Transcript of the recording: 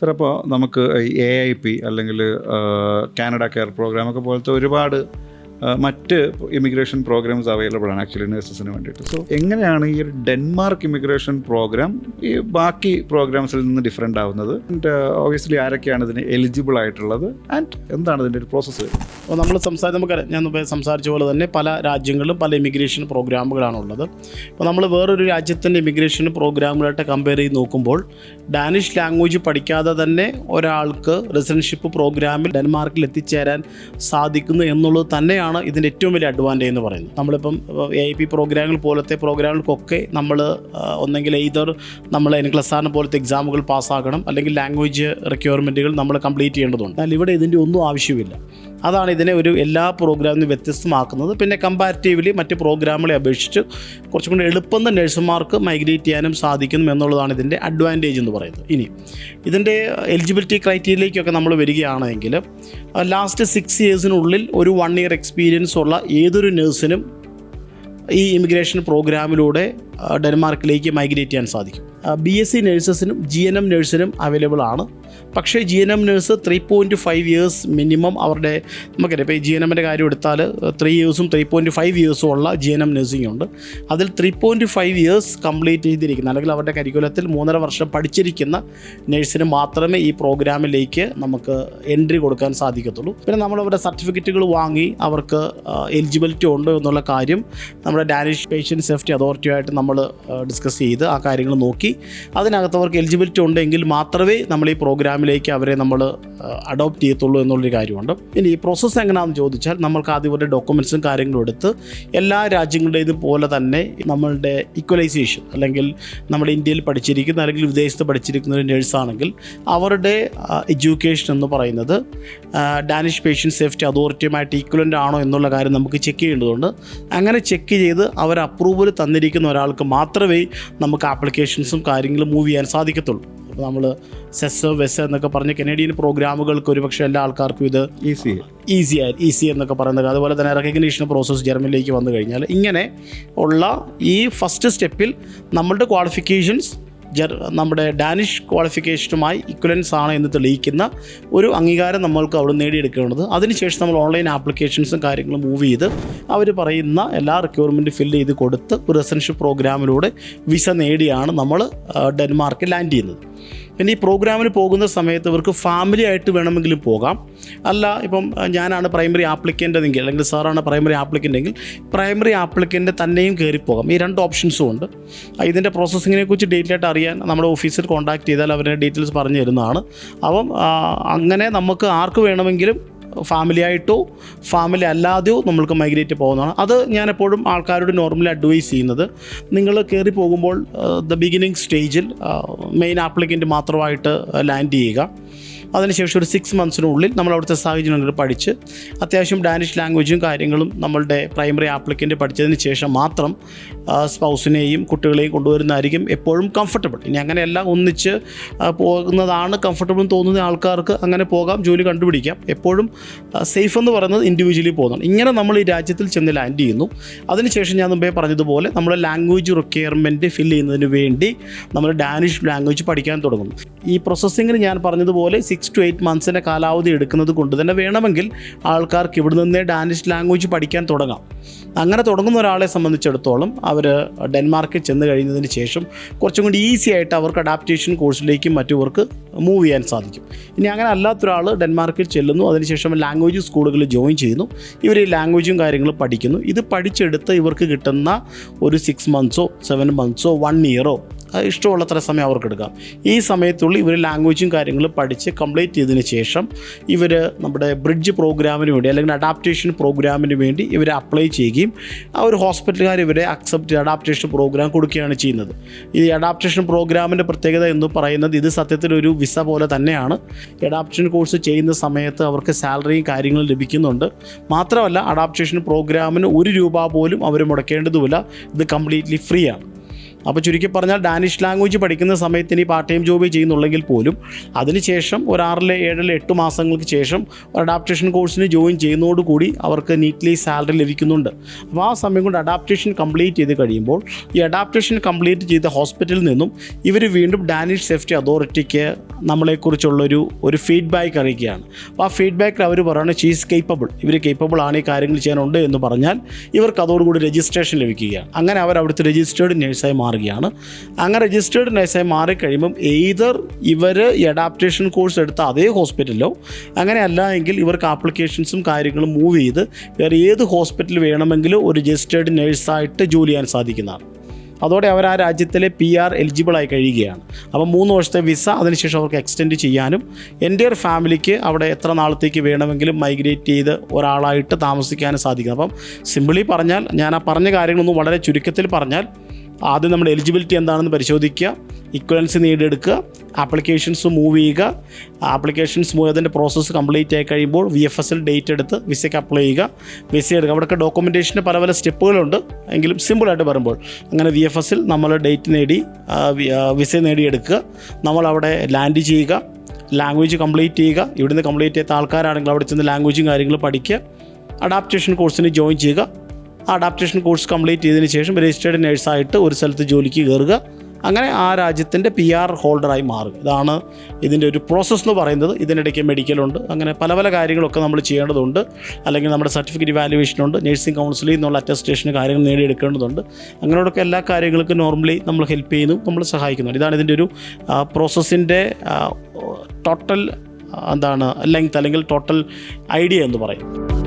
Sir അപ്പോൾ നമുക്ക് A I P അല്ലെങ്കിൽ കാനഡ കെയർ പ്രോഗ്രാം ഒക്കെ പോലത്തെ ഒരുപാട് മറ്റ് ഇമിഗ്രേഷൻ പ്രോഗ്രാംസ് അവൈലബിൾ ആണ് ആക്ച്വലി നേഴ്സസിന് വേണ്ടിയിട്ട്. സോ എങ്ങനെയാണ് ഈ ഒരു ഡെൻമാർക്ക് ഇമിഗ്രേഷൻ പ്രോഗ്രാം ഈ ബാക്കി പ്രോഗ്രാംസിൽ നിന്ന് ഡിഫറെന്റ് ആവുന്നത്? ആൻഡ് ഓബിയസ്ലി ആരൊക്കെയാണ് ഇതിന് എലിജിബിൾ ആയിട്ടുള്ളത്? ആൻഡ് എന്താണ് ഇതിന്റെ ഒരു പ്രോസസ്സ് അപ്പോൾ നമ്മൾ സംസാരിച്ച് നമുക്കറിയാം ഞാൻ സംസാരിച്ച പോലെ തന്നെ പല രാജ്യങ്ങളിലും പല ഇമിഗ്രേഷൻ പ്രോഗ്രാമുകളാണ് ഉള്ളത്. അപ്പോൾ നമ്മൾ വേറൊരു രാജ്യത്തിന്റെ ഇമിഗ്രേഷൻ പ്രോഗ്രാമുകളായിട്ട് കമ്പയർ ചെയ്ത് നോക്കുമ്പോൾ ഡാനിഷ് ലാംഗ്വേജ് പഠിക്കാതെ തന്നെ ഒരാൾക്ക് റെസിഡൻഷിപ്പ് പ്രോഗ്രാമിൽ ഡെൻമാർക്കിൽ എത്തിച്ചേരാൻ സാധിക്കുന്നു എന്നുള്ളത് തന്നെയാണ് ഇതിന്റെ ഏറ്റവും വലിയ അഡ്വാന്റേജ് എന്ന് പറയുന്നത്. നമ്മളിപ്പം എ ഐ പി പ്രോഗ്രാമുകൾ പോലത്തെ പ്രോഗ്രാമുകൾക്കൊക്കെ നമ്മൾ ഒന്നെങ്കിൽ ഇതർ നമ്മൾ എൻ ക്ലസ് ആറിന് പോലത്തെ എക്സാമുകൾ പാസ്സാക്കണം അല്ലെങ്കിൽ ലാംഗ്വേജ് റിക്വയർമെന്റുകൾ നമ്മൾ കംപ്ലീറ്റ് ചെയ്യേണ്ടതുണ്ട്. എന്നാൽ ഇവിടെ ഇതിന്റെ ഒന്നും ആവശ്യമില്ല. അതാണ് ഇതിനെ ഒരു എല്ലാ പ്രോഗ്രാമിനും വ്യത്യസ്തമാക്കുന്നത്. പിന്നെ കമ്പാരിറ്റീവ്ലി മറ്റ് പ്രോഗ്രാമുകളെ അപേക്ഷിച്ച് കുറച്ചും കൂടി എളുപ്പം നഴ്സുമാർക്ക് മൈഗ്രേറ്റ് ചെയ്യാനും സാധിക്കുന്നു എന്നുള്ളതാണ് ഇതിന്റെ അഡ്വാന്റേജ് എന്ന് പറയുന്നത്. ഇനി ഇതിന്റെ എലിജിബിലിറ്റി ക്രൈറ്റീരിയയിലേക്കൊക്കെ നമ്മൾ വരികയാണെങ്കിൽ ലാസ്റ്റ് സിക്സ് ഇയേഴ്സിനുള്ളിൽ ഒരു വൺ ഇയർ എക്സ്പീരിയൻസ് ഉള്ള ഏതൊരു നഴ്സിനും ഈ ഇമിഗ്രേഷൻ പ്രോഗ്രാമിലൂടെ ഡെൻമാർക്കിലേക്ക് മൈഗ്രേറ്റ് ചെയ്യാൻ സാധിക്കും. ബി എസ് സി നഴ്സസിനും ജി എൻ എം നഴ്സിനും അവൈലബിൾ ആണ്. പക്ഷേ G N M nurse three point five years minimum അവരുടെ നമുക്കറിയാം. ഇപ്പോൾ ജി എൻ എമ്മിന്റെ കാര്യം എടുത്താൽ ത്രീ ഇയേഴ്സും ത്രീ പോയിന്റ് ഫൈവ് ഇയേഴ്സും ഉള്ള ജി എൻ എം നഴ്സിംഗ് ഉണ്ട്. അതിൽ three point five years complete ചെയ്തിരിക്കുന്ന അല്ലെങ്കിൽ അവരുടെ കരിക്കുലത്തിൽ മൂന്നര വർഷം പഠിച്ചിരിക്കുന്ന നഴ്സിന് മാത്രമേ ഈ പ്രോഗ്രാമിലേക്ക് നമുക്ക് എൻട്രി കൊടുക്കാൻ സാധിക്കത്തുള്ളൂ. പിന്നെ നമ്മൾ അവരുടെ സർട്ടിഫിക്കറ്റുകൾ വാങ്ങി അവർക്ക് എലിജിബിലിറ്റി ഉണ്ടോ എന്നുള്ള കാര്യം നമ്മുടെ ഡാനിഷ് പേഷ്യൻ സേഫ്റ്റി അതോറിറ്റിയുമായിട്ട് നമ്മൾ ഡിസ്കസ് ചെയ്ത് ആ കാര്യങ്ങൾ നോക്കി അതിനകത്ത് അവർക്ക് എലിജിബിലിറ്റി ഉണ്ടെങ്കിൽ മാത്രമേ നമ്മൾ ഈ പ്രോഗ്രാമിലേക്ക് അവരെ നമ്മൾ അഡോപ്റ്റ് ചെയ്യത്തുള്ളൂ എന്നുള്ളൊരു കാര്യമുണ്ട്. ഇനി ഈ പ്രോസസ്സ് എങ്ങനെയാണെന്ന് ചോദിച്ചാൽ നമ്മൾക്ക് ആദ്യം ഇവരുടെ ഡോക്യുമെൻസും കാര്യങ്ങളും എടുത്ത് എല്ലാ രാജ്യങ്ങളുടേതും പോലെ തന്നെ നമ്മളുടെ ഇക്വലൈസേഷൻ അല്ലെങ്കിൽ നമ്മുടെ ഇന്ത്യയിൽ പഠിച്ചിരിക്കുന്ന അല്ലെങ്കിൽ വിദേശത്ത് പഠിച്ചിരിക്കുന്ന ഒരു നേഴ്സാണെങ്കിൽ അവരുടെ എഡ്യൂക്കേഷൻ എന്ന് പറയുന്നത് ഡാനിഷ് പേഷ്യൻ സേഫ്റ്റി അതോറിറ്റിയുമായിട്ട് ഈക്വലന്റ് ആണോ എന്നുള്ള കാര്യം നമുക്ക് ചെക്ക് ചെയ്യേണ്ടതുണ്ട്. അങ്ങനെ ചെക്ക് ചെയ്ത് അവർ അപ്രൂവൽ തന്നിരിക്കുന്ന ഒരാൾക്ക് മാത്രമേ നമുക്ക് ആപ്ലിക്കേഷൻസും കാര്യങ്ങളും മൂവ് ചെയ്യാൻ സാധിക്കത്തുള്ളൂ. അപ്പോൾ നമ്മൾ സെസ് വെസ് എന്നൊക്കെ പറഞ്ഞ കനേഡിയൻ പ്രോഗ്രാമുകൾക്ക് ഒരുപക്ഷെ എല്ലാ ആൾക്കാർക്കും ഇത് ഈസി ഈസി ആയി ഈസി എന്നൊക്കെ പറയുന്നത് അതുപോലെ തന്നെ റെക്കഗ്നീഷൻ പ്രോസസ്സ് ജർമ്മനിലേക്ക് വന്നു കഴിഞ്ഞാൽ ഇങ്ങനെ ഉള്ള ഈ ഫസ്റ്റ് സ്റ്റെപ്പിൽ നമ്മളുടെ ക്വാളിഫിക്കേഷൻസ് നമ്മുടെ ഡാനിഷ് ക്വാളിഫിക്കേഷനുമായി ഇക്വലൻസ് ആണ് എന്ന് തെളിയിക്കുന്ന ഒരു അംഗീകാരം നമ്മൾക്ക് അവിടെ നേടിയെടുക്കേണ്ടത്. അതിനുശേഷം നമ്മൾ ഓൺലൈൻ ആപ്ലിക്കേഷൻസും കാര്യങ്ങളും മൂവ് ചെയ്ത് അവർ പറയുന്ന എല്ലാ റിക്വയർമെന്റ് ഫില്ല് ചെയ്ത് കൊടുത്ത് ഒരു റെസിഡൻഷ്യൽ പ്രോഗ്രാമിലൂടെ വിസ നേടിയാണ് നമ്മൾ ഡെൻമാർക്ക് ഡെൻമാർക്കിൽ ലാൻഡ് ചെയ്യുന്നത്. പിന്നെ ഈ പ്രോഗ്രാമിന് പോകുന്ന സമയത്ത് ഇവർക്ക് ഫാമിലി ആയിട്ട് വേണമെങ്കിലും പോകാം. അല്ല ഇപ്പം ഞാനാണ് പ്രൈമറി ആപ്ലിക്കന്റെങ്കിൽ അല്ലെങ്കിൽ സാറാണ് പ്രൈമറി ആപ്ലിക്കന്റെങ്കിൽ പ്രൈമറി ആപ്ലിക്കന്റ് തന്നെയും കയറി പോകാം. ഈ രണ്ട് ഓപ്ഷൻസും ഉണ്ട്. ഇതിന്റെ പ്രോസസ്സിങ്ങിനെ കുറിച്ച് ഡീറ്റെയിൽ ആയിട്ട് അറിയാൻ നമ്മുടെ ഓഫീസിൽ കോൺടാക്ട് ചെയ്താൽ അവരുടെ ഡീറ്റെയിൽസ് പറഞ്ഞു തരുന്നതാണ്. അപ്പം അങ്ങനെ നമുക്ക് ആർക്ക് വേണമെങ്കിലും ഫാമിലി ആയിട്ടോ ഫാമിലി അല്ലാതെയോ നമ്മൾക്ക് മൈഗ്രേറ്റ് പോകുന്നതാണ്. അത് ഞാൻ എപ്പോഴും ആൾക്കാരോട് നോർമലി അഡ്വൈസ് ചെയ്യുന്നത്. നിങ്ങൾ കയറി പോകുമ്പോൾ ദ ബിഗിനിങ് സ്റ്റേജിൽ മെയിൻ ആപ്ലിക്കന്റ് മാത്രമായിട്ട് ലാൻഡ് ചെയ്യുക. അതിനുശേഷം ഒരു സിക്സ് മന്ത്സിനുള്ളിൽ നമ്മൾ അവിടുത്തെ സാഹചര്യങ്ങൾ പഠിച്ച് അത്യാവശ്യം ഡാനിഷ് ലാംഗ്വേജും കാര്യങ്ങളും നമ്മളുടെ പ്രൈമറി ആപ്ലിക്കന്റ് പഠിച്ചതിന് ശേഷം മാത്രം സ്പൗസിനെയും കുട്ടികളെയും കൊണ്ടുവരുന്നതായിരിക്കും എപ്പോഴും കംഫർട്ടബിൾ ഇനി അങ്ങനെയെല്ലാം ഒന്നിച്ച് പോകുന്നതാണ് കംഫർട്ടബിൾ തോന്നുന്ന ആൾക്കാർക്ക് അങ്ങനെ പോകാം ജോലി കണ്ടുപിടിക്കാം. എപ്പോഴും സേഫ് എന്ന് പറയുന്നത് ഇൻഡിവിജ്വലി പോകുന്നതാണ്. ഇങ്ങനെ നമ്മൾ ഈ രാജ്യത്തിൽ ചെന്ന് ലാൻഡ് ചെയ്യുന്നു. അതിനുശേഷം ഞാൻ മുമ്പേ പറഞ്ഞതുപോലെ നമ്മൾ ലാംഗ്വേജ് റിക്വയർമെന്റ് ഫിൽ ചെയ്യുന്നതിന് വേണ്ടി നമ്മൾ ഡാനിഷ് ലാംഗ്വേജ് പഠിക്കാൻ തുടങ്ങും ഈ പ്രോസസ്സിങ്ങിന് ഞാൻ പറഞ്ഞതുപോലെ സിക്സ് ടു എയ്റ്റ് മന്ത്സിന്റെ കാലാവധി എടുക്കുന്നത് കൊണ്ട് തന്നെ വേണമെങ്കിൽ ആൾക്കാർക്ക് ഇവിടെ നിന്നേ ഡാനിഷ് ലാംഗ്വേജ് പഠിക്കാൻ തുടങ്ങാം. അങ്ങനെ തുടങ്ങുന്ന ഒരാളെ സംബന്ധിച്ചിടത്തോളം അവർ ഡെൻമാർക്കിൽ ചെന്ന് കഴിഞ്ഞതിന് ശേഷം കുറച്ചും കൂടി ഈസി ആയിട്ട് അവർക്ക് അഡാപ്റ്റേഷൻ കോഴ്സിലേക്കും മറ്റുവർക്ക് മൂവ് ചെയ്യാൻ സാധിക്കും. ഇനി അങ്ങനെ അല്ലാത്തൊരാൾ ഡെൻമാർക്കിൽ ചെല്ലുന്നു. അതിനുശേഷം ലാംഗ്വേജ് സ്കൂളുകളിൽ ജോയിൻ ചെയ്യുന്നു. ഇവർ ഈ ലാംഗ്വേജും കാര്യങ്ങളും പഠിക്കുന്നു. ഇത് പഠിച്ചെടുത്ത് ഇവർക്ക് കിട്ടുന്ന ഒരു സിക്സ് മന്ത്സോ സെവൻ മന്ത്സോ വൺ ഇയറോ ഇഷ്ടമുള്ളത്ര സമയം അവർക്ക് എടുക്കാം ഈ സമയത്തുള്ളിൽ ഇവർ ലാംഗ്വേജും കാര്യങ്ങളും പഠിച്ച് കംപ്ലീറ്റ് ചെയ്തതിന് ശേഷം ഇവർ നമ്മുടെ ബ്രിഡ്ജ് പ്രോഗ്രാമിന് വേണ്ടി അല്ലെങ്കിൽ അഡാപ്റ്റേഷൻ പ്രോഗ്രാമിന് വേണ്ടി ഇവർ അപ്ലൈ ചെയ്യുകയും ആ ഒരു ഹോസ്പിറ്റലുകാർ ഇവരെ അക്സെപ്റ്റ് അഡാപ്റ്റേഷൻ പ്രോഗ്രാം കൊടുക്കുകയാണ് ചെയ്യുന്നത്. ഈ അഡാപ്റ്റേഷൻ പ്രോഗ്രാമിന്റെ പ്രത്യേകത എന്ന് പറയുന്നത് ഇത് സത്യത്തിൽ ഒരു വിസ പോലെ തന്നെയാണ്. അഡാപ്റ്റേഷൻ കോഴ്സ് ചെയ്യുന്ന സമയത്ത് അവർക്ക് സാലറിയും കാര്യങ്ങളും ലഭിക്കുന്നുണ്ട്. മാത്രമല്ല അഡാപ്റ്റേഷൻ പ്രോഗ്രാമിന് ഒരു രൂപ പോലും അവർ മുടക്കേണ്ടതുമില്ല. ഇത് കംപ്ലീറ്റ്ലി ഫ്രീ ആണ്. അപ്പോൾ ചുരുക്കി പറഞ്ഞാൽ ഡാനിഷ് ലാംഗ്വേജ് പഠിക്കുന്ന സമയത്ത് ഇനി പാർട്ട് ടൈം ജോബ് ചെയ്യുന്നുള്ളെങ്കിൽ പോലും അതിനുശേഷം ഒരു ആറിലെ ഏഴിലെ എട്ട് മാസങ്ങൾക്ക് ശേഷം ഒരു അഡാപ്റ്റേഷൻ കോഴ്സിന് ജോയിൻ ചെയ്യുന്നതോടുകൂടി അവർക്ക് നീറ്റ്ലി സാലറി ലഭിക്കുന്നുണ്ട്. അപ്പോൾ ആ സമയം കൊണ്ട് അഡാപ്റ്റേഷൻ കംപ്ലീറ്റ് ചെയ്ത് കഴിയുമ്പോൾ ഈ അഡാപ്റ്റേഷൻ കംപ്ലീറ്റ് ചെയ്ത ഹോസ്പിറ്റലിൽ നിന്നും ഇവർ വീണ്ടും ഡാനിഷ് സേഫ്റ്റി അതോറിറ്റിക്ക് നമ്മളെക്കുറിച്ചുള്ളൊരു ഒരു ഫീഡ്ബാക്ക് അറിയിക്കുകയാണ്. അപ്പോൾ ആ ഫീഡ്ബാക്കിൽ അവർ പറയുന്നത് ഷീസ് കേപ്പബിൾ ഇവർ കേപ്പബിൾ ആണ് ഈ കാര്യങ്ങൾ ചെയ്യാനുണ്ട് എന്ന് പറഞ്ഞാൽ ഇവർക്ക് അതോടുകൂടി രജിസ്ട്രേഷൻ ലഭിക്കുകയാണ്. അങ്ങനെ അവർ അവിടുത്തെ രജിസ്റ്റേർഡ് നേഴ്സായി മാറുകയാണ്. അങ്ങനെ രജിസ്റ്റേർഡ് നഴ്സായി മാറിക്കഴിയുമ്പം എയ്തർ ഇവർ അഡാപ്റ്റേഷൻ കോഴ്സ് എടുത്ത അതേ ഹോസ്പിറ്റലിലോ അങ്ങനെ അല്ല എങ്കിൽ ഇവർക്ക് ആപ്ലിക്കേഷൻസും കാര്യങ്ങളും മൂവ് ചെയ്ത് വേറെ ഏത് ഹോസ്പിറ്റൽ വേണമെങ്കിലും ഒരു രജിസ്റ്റേർഡ് നഴ്സായിട്ട് ജോലി ചെയ്യാൻ സാധിക്കുന്നതാണ്. അതോടെ അവർ ആ രാജ്യത്തിലെ പി ആർ എലിജിബിളായി കഴിയുകയാണ്. അപ്പം മൂന്ന് വർഷത്തെ വിസ അതിനുശേഷം അവർക്ക് എക്സ്റ്റെൻഡ് ചെയ്യാനും എന്റെ ഒരു ഫാമിലിക്ക് അവിടെ എത്ര നാളത്തേക്ക് വേണമെങ്കിലും മൈഗ്രേറ്റ് ചെയ്ത് ഒരാളായിട്ട് താമസിക്കാനും സാധിക്കും. അപ്പം സിമ്പിളി പറഞ്ഞാൽ ഞാൻ ആ പറഞ്ഞ കാര്യങ്ങളൊന്നും വളരെ ചുരുക്കത്തിൽ പറഞ്ഞാൽ ആദ്യം നമ്മുടെ എലിജിബിലിറ്റി എന്താണെന്ന് പരിശോധിക്കുക ഇക്വലൻസി നേടിയെടുക്കുക ആപ്ലിക്കേഷൻസ് മൂവ് ചെയ്യുക ആപ്ലിക്കേഷൻസ് മൂവ് അതിന്റെ പ്രോസസ്സ് കംപ്ലീറ്റ് ആയി കഴിയുമ്പോൾ വി എഫ് എസിൽ ഡേറ്റ് എടുത്ത് വിസയ്ക്ക് അപ്ലൈ ചെയ്യുക. വിസ എടുക്കുക. അവിടെയൊക്കെ ഡോക്യുമെന്റേഷന് പല പല സ്റ്റെപ്പുകളുണ്ട്. എങ്കിലും സിമ്പിളായിട്ട് പറയുമ്പോൾ അങ്ങനെ വി എഫ് എസിൽ നമ്മൾ ഡേറ്റ് നേടി വിസ നേടിയെടുക്കുക. നമ്മൾ അവിടെ ലാൻഡ് ചെയ്യുക. ലാംഗ്വേജ് കംപ്ലീറ്റ് ചെയ്യുക. ഇവിടുന്ന് കംപ്ലീറ്റ് ചെയ്ത ആൾക്കാരാണെങ്കിൽ അവിടെ ചെന്ന് ലാംഗ്വേജും കാര്യങ്ങളും പഠിക്കുക. അഡാപ്റ്റേഷൻ കോഴ്സിന് ജോയിൻ ചെയ്യുക. അഡാപ്റ്റേഷൻ കോഴ്സ് കംപ്ലീറ്റ് ചെയ്തതിന് ശേഷം രജിസ്റ്റേർഡ് നേഴ്സായിട്ട് ഒരു സ്ഥലത്ത് ജോലിക്ക് കയറുക അങ്ങനെ ആ രാജ്യത്തിന്റെ പി ആർ ഹോൾഡറായി മാറും ഇതാണ് ഇതിന്റെ ഒരു പ്രോസസ്സ് എന്ന് പറയുന്നത്. ഇതിനിടയ്ക്ക് മെഡിക്കലുണ്ട് അങ്ങനെ പല പല കാര്യങ്ങളൊക്കെ നമ്മൾ ചെയ്യേണ്ടതുണ്ട്. അല്ലെങ്കിൽ നമ്മുടെ സർട്ടിഫിക്കറ്റ് വാല്യുവേഷനുണ്ട് നേഴ്സിംഗ് കൗൺസിലിൽ നിന്നുള്ള അറ്റസ്റ്റേഷന് കാര്യങ്ങൾ നേടിയെടുക്കേണ്ടതുണ്ട്. അങ്ങനെയൊക്കെ എല്ലാ കാര്യങ്ങൾക്കും നോർമലി നമ്മൾ ഹെൽപ്പ് ചെയ്യുന്നു നമ്മൾ സഹായിക്കുന്നുണ്ട് ഇതാണ് ഇതിന്റെ ഒരു പ്രോസസ്സിന്റെ ടോട്ടൽ എന്താണ് ലെങ്ത് അല്ലെങ്കിൽ ടോട്ടൽ ഐഡിയ എന്ന് പറയും.